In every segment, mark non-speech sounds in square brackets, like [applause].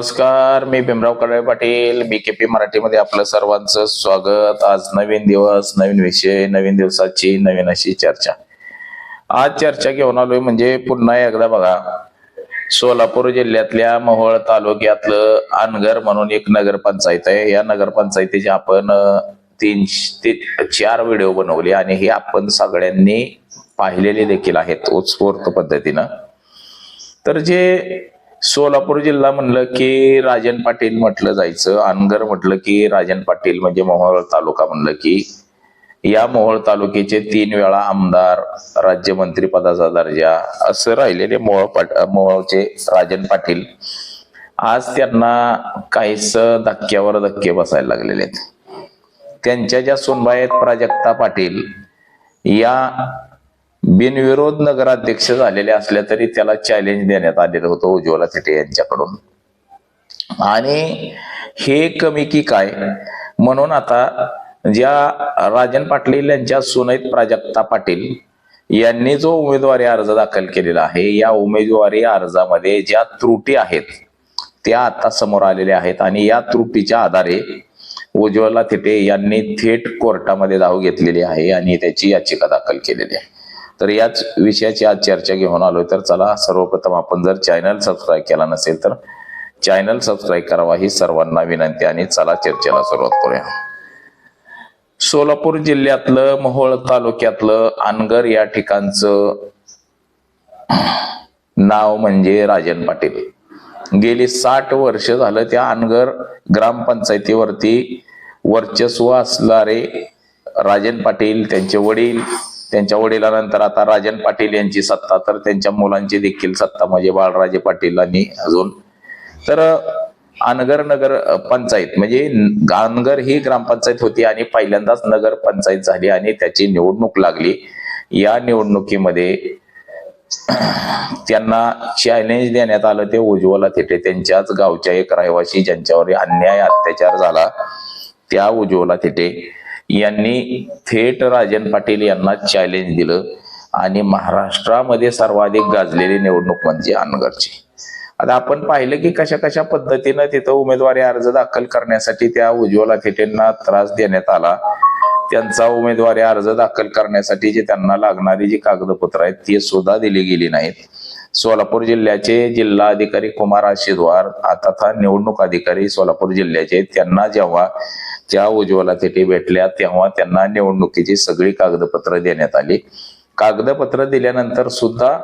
नमस्कार मी भीमराव कडळे पाटील बीकेपी मराठीमध्ये आपलं सर्वांचं स्वागत. आज नवीन दिवस नवीन विषय नवीन दिवसाची नवीन अशी चर्चा. आज चर्चा घेऊन आलोय म्हणजे पुन्हा एकदा बघा. सोलापूर जिल्ह्यातल्या मोहोळ तालुक्यातलं अनगर म्हणून एक नगरपंचायत आहे. या नगरपंचायतीचे आपण तीन ते चार व्हिडिओ बनवले आणि हे आपण सगळ्यांनी पाहिलेले देखील आहेत उत्स्फूर्त पद्धतीनं. तर जे सोलापूर जिल्हा म्हणलं की राजन पाटील म्हटलं जायचं अनगर म्हटलं की राजन पाटील म्हणजे मोहोळ तालुका म्हणलं की या मोहोळ तालुक्याचे तीन वेळा आमदार राज्यमंत्री पदाचा दर्जा असं राहिलेले मोहोळ पाट मोहोळचे राजन पाटील. आज त्यांना काहीच धक्क्यावर धक्के बसायला लागलेले आहेत. त्यांच्या ज्या सोनबाई आहेत प्राजक्ता पाटील या बिनविरोध नगराध्यक्ष झालेले असल्या तरी त्याला चॅलेंज देण्यात आलेलं होतं उज्ज्वला थिटे यांच्याकडून. आणि हे कमी की काय? म्हणून आता ज्या राजन पाटील यांच्या सुनैत प्राजक्ता पाटील यांनी जो उमेदवारी अर्ज दाखल केलेला आहे या उमेदवारी अर्जामध्ये ज्या त्रुटी आहेत त्या आता समोर आलेल्या आहेत. आणि या त्रुटीच्या आधारे उज्ज्वला थिटे यांनी थेट कोर्टामध्ये धाव घेतलेली आहे आणि त्याची याचिका दाखल केलेली आहे. तर याच विषयाची आज चर्चा घेऊन आलोय. तर चला सर्वप्रथम आपण जर चॅनल सबस्क्राईब केला नसेल तर चॅनल सबस्क्राईब करावा ही सर्वांना विनंती आणि चला चर्चेला सुरुवात करूया. सोलापूर जिल्ह्यातलं मोहोळ तालुक्यातलं अनगर या ठिकाणचं नाव म्हणजे राजन पाटील. गेली साठ वर्ष झालं त्या अनगर ग्रामपंचायतीवरती वर्चस्व असणारे राजन पाटील त्यांचे वडील त्यांच्या वडिलांनंतर आता राजन पाटील यांची सत्ता तर त्यांच्या मुलांची देखील सत्ता म्हणजे बाळराजे पाटील आणि अजून. तर अनगर नगर पंचायत म्हणजे गानगर ही ग्रामपंचायत होती आणि पहिल्यांदाच नगर पंचायत झाली आणि त्याची निवडणूक लागली. या निवडणुकीमध्ये त्यांना चॅलेंज देण्यात आलं ते उज्ज्वला थेटे. त्यांच्याच गावच्या एक रहिवासी ज्यांच्यावर अन्याय अत्याचार झाला त्या उज्ज्वला थेटे. यांनी थेट राजन पाटील यांना चॅलेंज दिलं आणि महाराष्ट्रामध्ये सर्वाधिक गाजलेली निवडणूक म्हणजे अनगरची आता आपण पाहिलं की कशा कशा पद्धतीनं तिथं उमेदवारी अर्ज दाखल करण्यासाठी त्या उज्ज्वला थेटेंना त्रास देण्यात आला. त्यांचा उमेदवारी अर्ज दाखल करण्यासाठी जे त्यांना लागणारी जी कागदपत्र आहेत ती सुद्धा दिली गेली नाहीत. सोलापूर जिल्ह्याचे जिल्हा अधिकारी कुमार आशिद्वार आता निवडणूक अधिकारी सोलापूर जिल्ह्याचे त्यांना जेव्हा त्या उज्ज्वला तेथे भेटल्या तेव्हा त्यांना निवडणुकीची सगळी कागदपत्र देण्यात आली. कागदपत्र दिल्यानंतर सुद्धा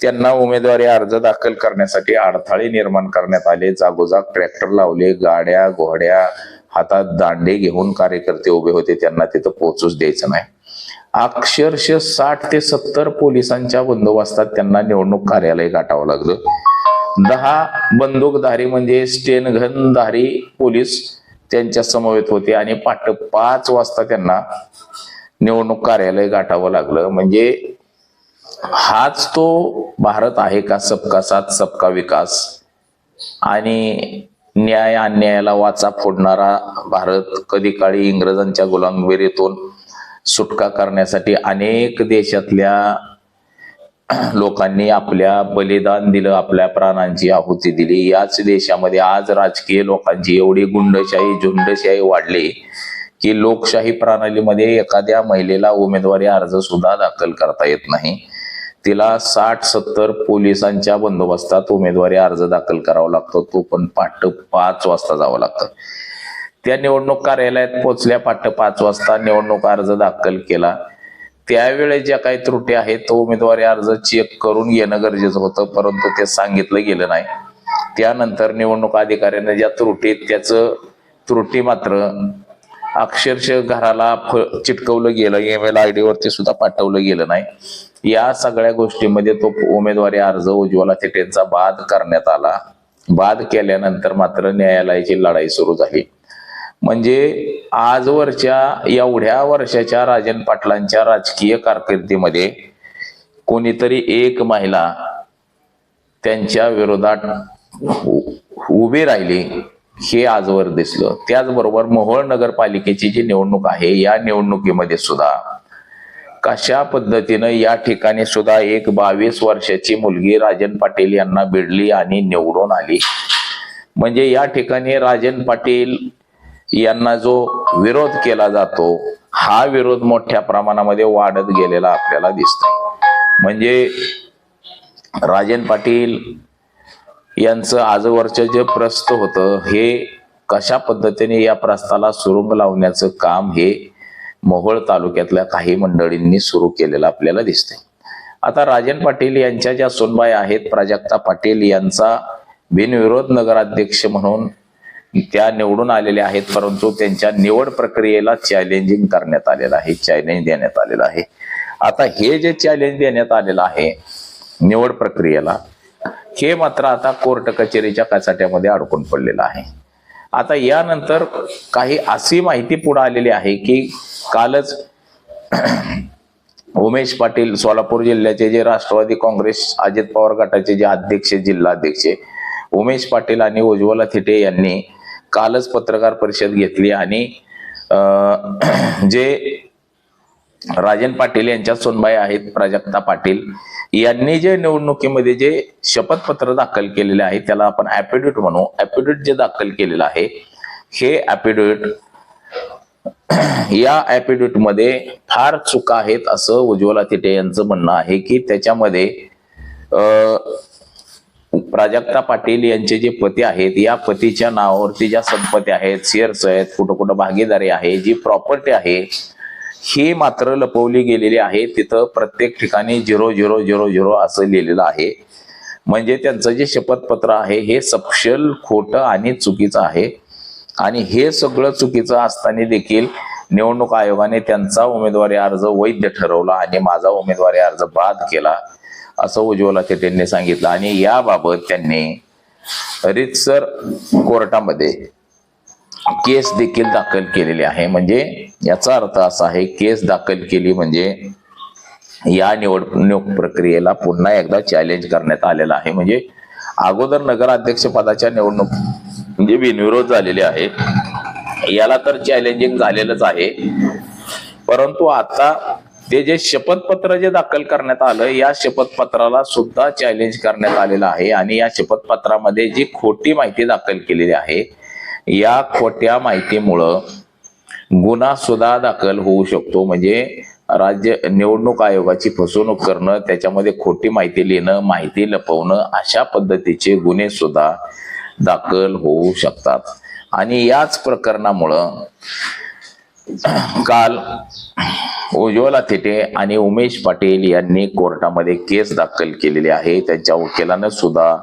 त्यांना उमेदवारी अर्ज दाखल करण्यासाठी अडथळे निर्माण करण्यात आले. जागोजाग ट्रॅक्टर लावले गाड्या घोड्या हातात दांडे घेऊन कार्यकर्ते उभे होते. त्यांना तिथं पोहोचूच द्यायचं नाही. अक्षरशः साठ ते सत्तर पोलिसांच्या बंदोबस्तात त्यांना निवडणूक कार्यालय गाठावं लागलं. दहा बंदूकधारी म्हणजे स्टेनघनधारी पोलीस त्यांच्या समवेत होते आणि पाठ पाच वाजता त्यांना निवडणूक कार्यालय गाठावं लागलं. म्हणजे हाच तो भारत आहे का सबका साथ सबका विकास? आणि न्याय अन्यायाला वाचा फोडणारा भारत कधी काळी इंग्रजांच्या गुलामगिरीतून सुटका करण्यासाठी अनेक देशातल्या [clears throat] लोकांनी आपल्या बलिदान दिलं आपल्या प्राणांची आहुती दिली. याच देशामध्ये आज राजकीय लोकांची एवढी गुंडशाही झुंडशाही वाढली की लोकशाही प्रणालीमध्ये एखाद्या महिलेला उमेदवारी अर्ज सुद्धा दाखल करता येत नाही. तिला साठ सत्तर पोलिसांच्या बंदोबस्तात उमेदवारी अर्ज दाखल करावा लागतो. तो पण पाठ पाच वाजता जावं लागतं. त्या निवडणूक कार्यालयात पोहोचल्या पाठ पाच वाजता निवडणूक अर्ज दाखल केला. त्यावेळेस ज्या काही त्रुटी आहेत तो उमेदवारी अर्ज चेक करून घेणं गरजेचं होतं परंतु ते सांगितलं गेलं नाही. त्यानंतर निवडणूक अधिकाऱ्याने ज्या त्रुटीत त्याचं त्रुटी मात्र अक्षरशः घराला फ- चिटकवलं गेलं ईमेल आय डीवरती सुद्धा पाठवलं गेलं नाही. या सगळ्या गोष्टीमध्ये तो उमेदवारी अर्ज उज्ज्वला थिटेंचा बाद करण्यात आला. बाद केल्यानंतर मात्र न्यायालयाची लढाई सुरू झाली. म्हणजे आजवरच्या एवढ्या वर्षाच्या राजन पाटलांच्या राजकीय कारकिर्दीमध्ये कोणीतरी एक महिला त्यांच्या विरोधात उभी राहिली हे आजवर दिसलं. त्याचबरोबर मोहोळ नगरपालिकेची जी निवडणूक आहे या निवडणुकीमध्ये सुद्धा कशा पद्धतीनं या ठिकाणी सुद्धा एक बावीस वर्षाची मुलगी राजन पाटील यांना भिडली आणि निवडून आली? म्हणजे या ठिकाणी राजन पाटील यांना जो विरोध केला जातो हा विरोध मोठ्या प्रमाणामध्ये वाढत गेलेला आपल्याला दिसतो म्हणजे राजन पाटील यांचं आजवरचं जे प्रस्त होतं हे कशा पद्धतीने या प्रस्ताला सुरुंग लावण्याचं काम हे मोहोळ तालुक्यातल्या काही मंडळींनी सुरू केलेलं आपल्याला दिसतंय. आता राजन पाटील यांच्या ज्या सोनबाई आहेत प्राजक्ता पाटील यांचा बिनविरोध नगराध्यक्ष म्हणून त्या निवडून आलेल्या आहेत परंतु त्यांच्या निवड प्रक्रियेला चॅलेंजिंग करण्यात आलेलं आहे चॅलेंज देण्यात आलेलं आहे. आता हे जे चॅलेंज देण्यात आलेलं आहे निवड प्रक्रियेला हे मात्र आता कोर्ट कचेरीच्या कचाट्यामध्ये अडकून पडलेलं आहे. आता यानंतर काही अशी माहिती पुढे आलेली आहे की कालच [clears throat] उमेश पाटील सोलापूर जिल्ह्याचे जे राष्ट्रवादी काँग्रेस अजित पवार गटाचे जे अध्यक्ष जिल्हाध्यक्ष उमेश पाटील आणि उज्ज्वला थिटे यांनी कालच पत्रकार परिषद घेतली आणि [clears throat] जे राजन पाटील यांच्या सोनबाई आहेत प्राजक्ता पाटील यांनी जे निवडणुकीमध्ये जे शपथपत्र दाखल केलेले आहे त्याला आपण ऍपिडेट म्हणू. ऍपिडेट जे दाखल केलेलं आहे हे ऍपिडेट [clears throat] या ऍफिडेविटमध्ये फार चुका आहेत असं उज्ज्वला तिटे यांचं म्हणणं आहे की त्याच्यामध्ये प्राजक्ता पाटील यांचे जे पती आहेत या पतीच्या नावावरती ज्या संपत्ती आहेत शेअर्स आहेत कुठं कुठं भागीदारी आहे जी प्रॉपर्टी आहे ही मात्र लपवली गेलेली आहे. तिथं प्रत्येक ठिकाणी झिरो झिरो झिरो झिरो असं लिहिलेलं आहे. म्हणजे त्यांचं जे शपथपत्र आहे हे सपशल खोटं आणि चुकीचं आहे. आणि हे सगळं चुकीचं असताना देखील निवडणूक आयोगाने त्यांचा उमेदवारी अर्ज वैध ठरवला आणि माझा उमेदवारी अर्ज बाद केला. असं उज्ज्वला त्यांनी सांगितलं. आणि याबाबत त्यांनी रितसर कोर्टामध्ये केस देखील दाखल केलेली आहे. म्हणजे याचा अर्थ असा आहे केस दाखल केली म्हणजे या निवडणूक प्रक्रियेला पुन्हा एकदा चॅलेंज करण्यात आलेला आहे. म्हणजे अगोदर नगराध्यक्ष पदाच्या निवडणूक म्हणजे बिनविरोध झालेले आहे. याला तर चॅलेंजिंग झालेलंच आहे. परंतु आता ते जे शपथपत्र जे दाखल करण्यात आलं या शपथपत्राला सुद्धा चॅलेंज करण्यात आलेलं आहे. आणि या शपथपत्रामध्ये जी खोटी माहिती दाखल केलेली आहे या खोट्या माहितीमुळं गुन्हा सुद्धा दाखल होऊ शकतो. म्हणजे राज्य निवडणूक आयोगाची फसवणूक करणं त्याच्यामध्ये खोटी माहिती लिहिणं माहिती लपवणं अशा पद्धतीचे गुन्हे सुद्धा दाखल होऊ शकतात. आणि याच प्रकरणामुळं काल उज्ज्वला थेटे आणि उमेश पाटील यांनी कोर्टामध्ये केस दाखल केलेली आहे. त्यांच्या वकिलानं सुद्धा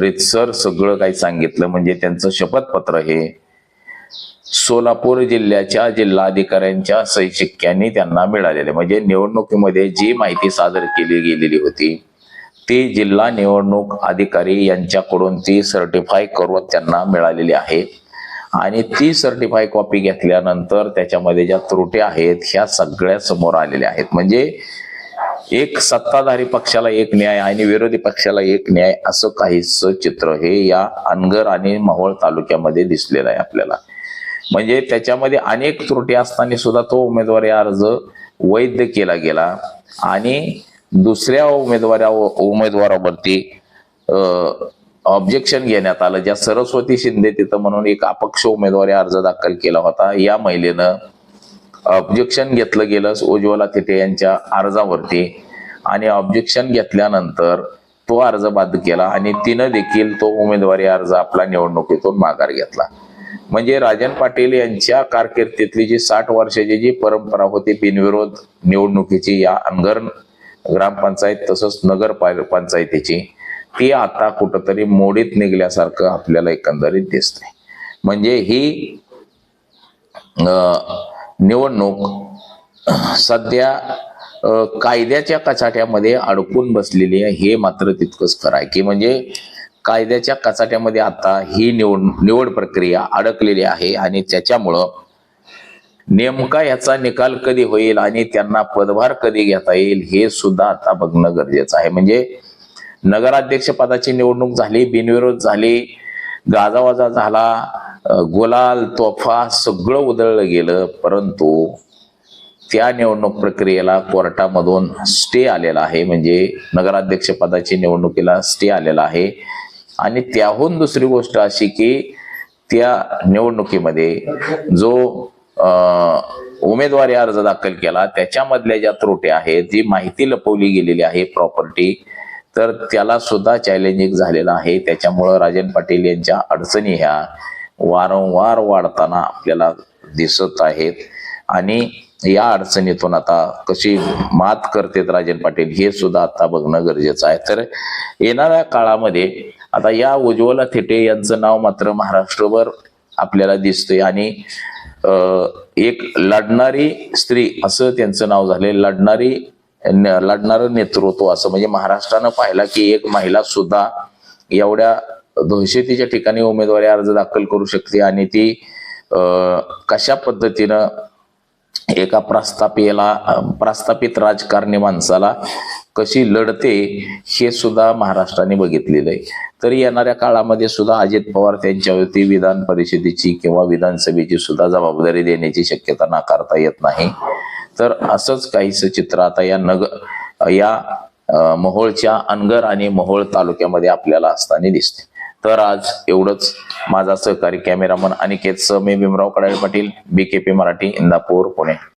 रितसर सगळं काही सांगितलं. म्हणजे त्यांचं शपथपत्र हे सोलापूर जिल्ह्याच्या जिल्हाधिकाऱ्यांच्या सही त्यांना मिळालेले म्हणजे निवडणुकीमध्ये जी माहिती सादर केली गेलेली होती ती जिल्हा निवडणूक अधिकारी यांच्याकडून ती सर्टिफाय करून त्यांना मिळालेली आहे. आणि ती सर्टिफाय कॉपी घेतल्यानंतर त्याच्यामध्ये ज्या त्रुटी आहेत ह्या सगळ्या समोर आलेल्या आहेत. म्हणजे एक सत्ताधारी पक्षाला एक न्याय आणि विरोधी पक्षाला एक न्याय असं काहीच चित्र हे या अनगर आणि मावळ तालुक्यामध्ये दिसलेलं आहे आपल्याला. म्हणजे त्याच्यामध्ये अनेक त्रुटी असताना सुद्धा तो उमेदवारी अर्ज वैध केला गेला आणि दुसऱ्या उमेदवारा उमेदवारावरती ऑब्जेक्शन घेण्यात आलं. ज्या सरस्वती शिंदे तिथं म्हणून एक अपक्ष उमेदवारी अर्ज दाखल केला होता. या महिलेनं ऑब्जेक्शन घेतलं गेलं उज्ज्वला तिथे यांच्या अर्जावरती. आणि ऑब्जेक्शन घेतल्यानंतर तो अर्ज बाद केला आणि तिनं देखील तो उमेदवारी अर्ज आपला निवडणुकीतून माघार घेतला. म्हणजे राजन पाटील यांच्या कारकिर्दीतली जी साठ वर्षाची जी परंपरा होती बिनविरोध निवडणुकीची या अनगर ग्रामपंचायत तसंच नगर पंचायतीची ती आता कुठंतरी मोडीत निघल्यासारखं आपल्याला एकंदरीत दिसते म्हणजे ही निवडणूक सध्या कायद्याच्या कचाट्यामध्ये अडकून बसलेली आहे हे मात्र तितकंच खरं आहे. की म्हणजे कायद्याच्या कचाट्यामध्ये आता ही निवड निवड प्रक्रिया अडकलेली आहे आणि त्याच्यामुळं नेमका याचा निकाल कधी होईल आणि त्यांना पदभार कधी घेता येईल हे सुद्धा आता बघणं गरजेचं आहे. म्हणजे नगराध्यक्ष पदाची निवडणूक झाली बिनविरोध झाली गाजावाजा झाला गुलाल तोफा सगळं उधळलं गेलं परंतु त्या निवडणूक प्रक्रियेला कोर्टामधून स्टे आलेला आहे म्हणजे नगराध्यक्ष पदाची निवडणुकीला स्टे आलेला आहे. आणि त्याहून दुसरी गोष्ट अशी की त्या निवडणुकीमध्ये जो उमेदवारी अर्ज दाखल केला त्याच्यामधल्या ज्या त्रुट्या आहेत जी माहिती लपवली गेलेली आहे प्रॉपर्टी तर त्याला सुद्धा चॅलेंजिंग झालेलं आहे. त्याच्यामुळं राजन पाटील यांच्या अडचणी ह्या वारंवार वाढताना आपल्याला दिसत आहेत. आणि या अडचणीतून आता कशी मात करतेत राजन पाटील हे सुद्धा आता बघणं गरजेचं आहे. तर येणाऱ्या काळामध्ये आता या उज्ज्वला थेटे यांचं नाव मात्र महाराष्ट्रभर आपल्याला दिसतंय. आणि एक लढणारी स्त्री असं त्यांचं नाव झाले लढणारी लढणारं नेतृत्व असं. म्हणजे महाराष्ट्रानं पाहिला की एक महिला सुद्धा एवढ्या दहशतीच्या ठिकाणी उमेदवारी अर्ज दाखल करू शकते आणि ती कशा पद्धतीनं एका प्रस्थापिला प्रस्थापित राजकारणी माणसाला कशी लढते हे सुद्धा महाराष्ट्राने बघितलेलं आहे. तर येणाऱ्या काळामध्ये सुद्धा अजित पवार त्यांच्यावरती विधान परिषदेची किंवा विधानसभेची सुद्धा जबाबदारी देण्याची शक्यता नाकारता येत नाही. तर असंच काहीसं चित्र आता या नग या मोहोळच्या अनगर आणि मोहोळ तालुक्यामध्ये आपल्याला असताना दिसते. तर आज एवढंच. माझा सहकारी कॅमेरामन अनिकेत स मी भीमराव कडाळे पाटील बी केपी मराठी इंदापूर पुणे.